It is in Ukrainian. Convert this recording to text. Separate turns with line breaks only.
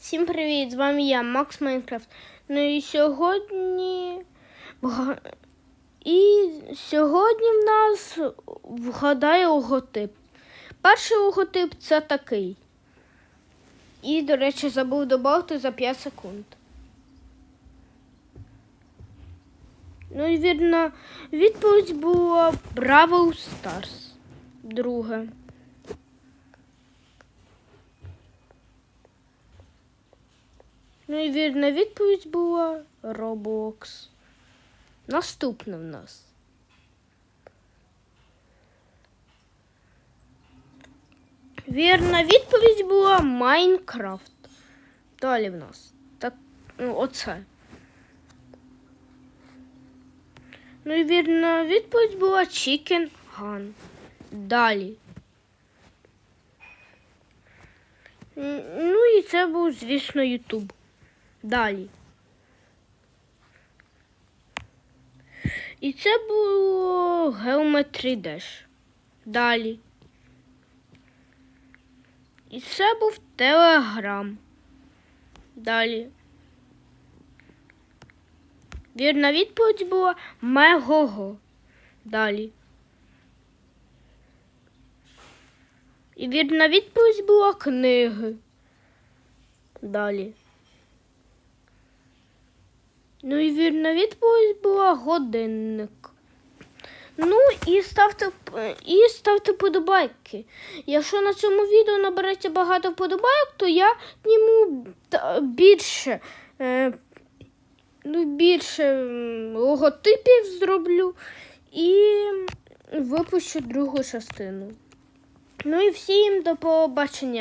Всім привіт! З вами я, Макс Майнкрафт. Ну і сьогодні. І сьогодні в нас вгадає логотип. Перший логотип це такий. І, до речі, забув додати за 5 секунд. Ну і вірно, відповідь була Бравл Stars. Друге. Ну і вірна відповідь була Roblox. Наступне в нас. Вірна відповідь була Майнкрафт. Далі в нас. Так, ну, оце. Ну і вірна відповідь була Chicken Gun. Далі. Ну і це був, звісно, Ютуб. Далі. І це було Geometry Dash. Далі. І це був Телеграм. Далі. Вірна відповідь була Мегого. Далі. І вірна відповідь була книги. Далі. Ну і вірна відповідь була годинник. Ну і ставте і ставте подобайки. Якщо на цьому відео набереться багато вподобайок, то я зніму більше, е, ну, більше логотипів зроблю і випущу другу частину. Ну і всім до побачення.